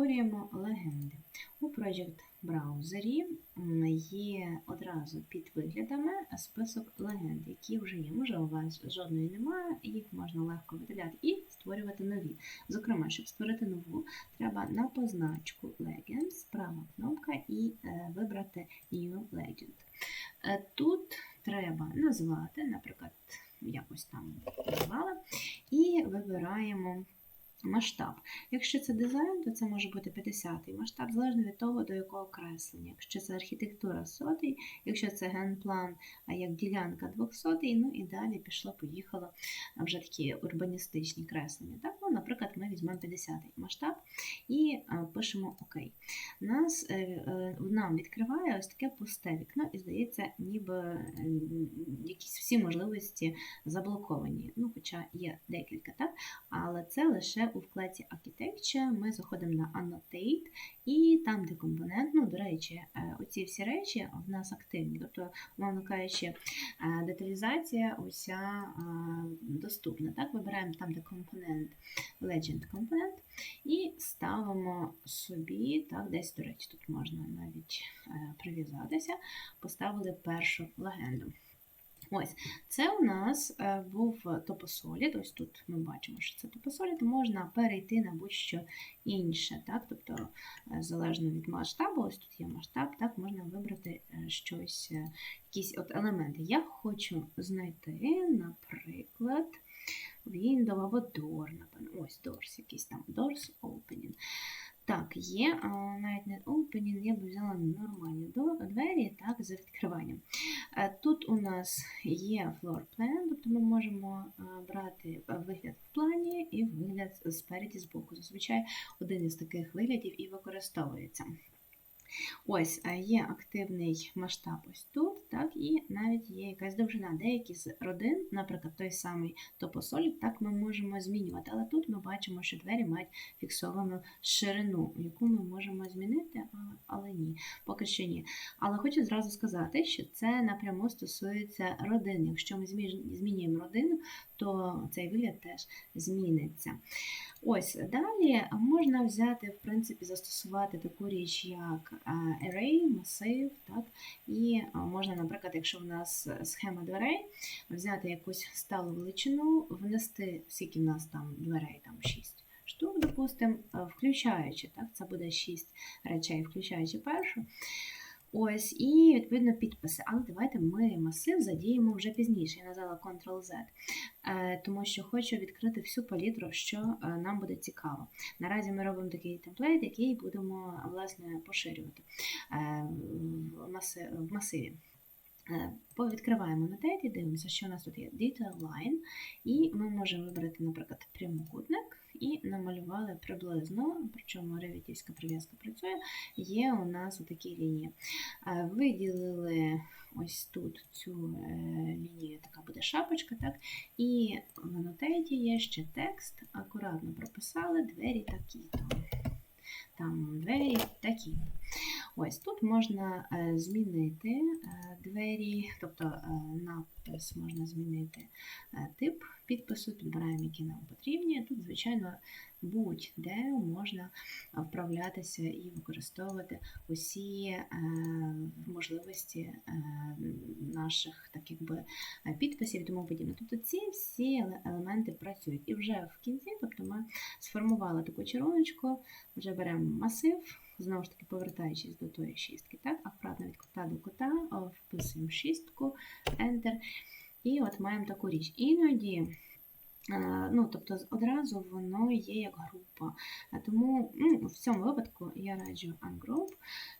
створюємо легенди. У Project браузері є одразу під виглядами список легенд, які вже є. Може, у вас жодної немає, їх можна легко видаляти і створювати нові. Зокрема, щоб створити нову, треба на позначку Legends, права кнопка і е, вибрати New Legend. Е, Тут треба назвати, наприклад, якось там назвала, і вибираємо масштаб. Якщо це дизайн, то це може бути 50-й масштаб, залежно від того, до якого креслення. Якщо це архітектура 100 якщо це генплан, а як ділянка 200 ну і далі пішло-поїхало вже такі урбаністичні креслення. Так? Ну, наприклад, ми візьмемо 50-й масштаб і пишемо ОК. Нас, е, е, нам відкриває ось таке пусте вікно, і здається, ніби якісь всі можливості заблоковані. Ну, хоча є декілька, так? але це лише у вкладці Architecture. Ми заходимо на Annotate, і там, де компонент, ну, до речі, е, оці всі речі в нас активні. Тобто, мовно кажучи, е, деталізація уся е, доступна. Так, вибираємо там, де компонент, Legend компонент, і ставимо собі, так, десь, до речі, тут можна навіть прив'язатися, поставили першу легенду. Ось, це у нас е, був топосолід. Ось тут ми бачимо, що це топосолід. Можна перейти на будь-що інше. Так? Тобто, е, залежно від масштабу, ось тут є масштаб, так, можна вибрати е, щось, якісь от елементи. Я хочу знайти, наприклад, window або door, напевно. Ось doors, якийсь там doors opening. Так, є а, навіть не opening, я б взяла нормальні двері так, з відкриванням. Е, Тут у нас є floor plan, тобто ми можемо е, брати е, вигляд в плані і вигляд спереді збоку. Зазвичай один із таких виглядів і використовується. Ось є активний масштаб ось тут, так, і навіть є якась довжина. Деякі з родин, наприклад, той самий топосолід, так ми можемо змінювати. Але тут ми бачимо, що двері мають фіксовану ширину, яку ми можемо змінити, але ні, поки що ні. Але хочу зразу сказати, що це напряму стосується родин. Якщо ми змінюємо родину, то цей вигляд теж зміниться. Ось далі можна взяти, в принципі, застосувати таку річ, як е, array, масив, так, і е, можна, наприклад, якщо в нас схема дверей, взяти якусь сталу величину, внести, скільки в нас там дверей, там 6 штук, допустимо, е, включаючи, так, це буде 6 речей, включаючи першу. Ось, і відповідно підписи. Але давайте ми масив задіємо вже пізніше. Я назвала Ctrl-Z, е, тому що хочу відкрити всю палітру, що е, нам буде цікаво. Наразі ми робимо такий темплейт, який будемо власне поширювати е, в масиві. Е, Відкриваємо на дивимося, що у нас тут є Detail Line, і ми можемо вибрати, наприклад, прямокутник і намалювали приблизно, причому ревітівська прив'язка працює, є у нас такі лінії. Виділили ось тут цю е, лінію, така буде шапочка, так? І в анотейті є ще текст, акуратно прописали двері такі-то. Там двері такі. Ось тут можна е, змінити е, двері, тобто напис можна змінити тип підпису, підбираємо, які нам потрібні. Тут, звичайно, будь-де можна вправлятися і використовувати усі е, можливості е, наших так якби, е, підписів і тому подібне. Тобто ці всі елементи працюють. І вже в кінці, тобто ми сформували таку червоночку, вже беремо масив, знову ж таки повертаючись до тої шістки, так, акуратно від кута до кута, вписуємо шістку, Enter. І от маємо таку річ. Іноді, е, ну, тобто одразу воно є як група. Тому ну, в цьому випадку я раджу Ungroup,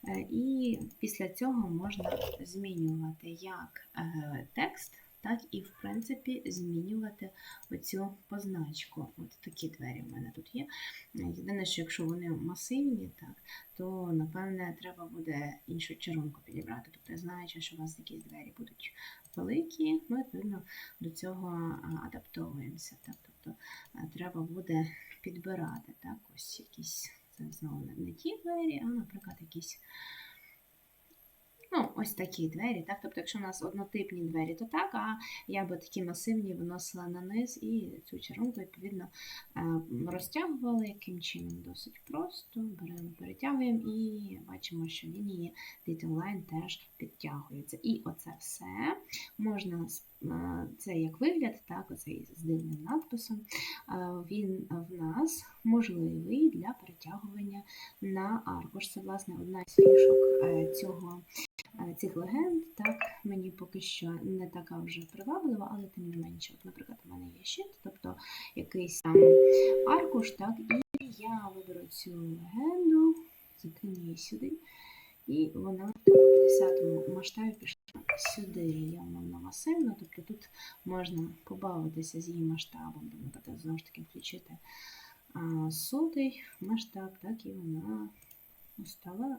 е, і після цього можна змінювати як е, текст, так і, в принципі, змінювати оцю позначку. От такі двері в мене тут є. Єдине, що якщо вони масивні, так, то напевне треба буде іншу червонку підібрати. Тобто, знаючи, що у вас якісь двері будуть великі, ми відповідно до цього адаптовуємося. Так? Тобто треба буде підбирати так, ось якісь це знову не ті двері, а, наприклад, якісь Ну, ось такі двері, так? Тобто, якщо у нас однотипні двері, то так, а я би такі масивні виносила на низ і цю чарунку, відповідно, е, розтягувала яким чином досить просто. Беремо, перетягуємо і бачимо, що лінії Detail теж підтягуються. І оце все можна е, це як вигляд, так, оцей з дивним надписом. е, Він в нас можливий для перетягування на аркуш. Це, власне, одна з фішок цього цих легенд, так, мені поки що не така вже приваблива, але тим не менше, от, наприклад, у мене є щит, тобто якийсь там аркуш, так, і я виберу цю легенду, закину її сюди, і вона в 50 масштабі пішла сюди. Я вона масивна, тобто тут можна побавитися з її масштабом, наприклад, знову ж таки включити сотий масштаб, так, і вона стала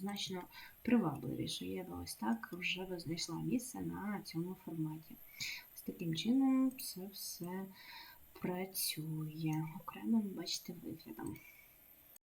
значно привабливіше. Я би ось так вже знайшла місце на цьому форматі. Ось таким чином це все працює окремим, бачите, виглядом.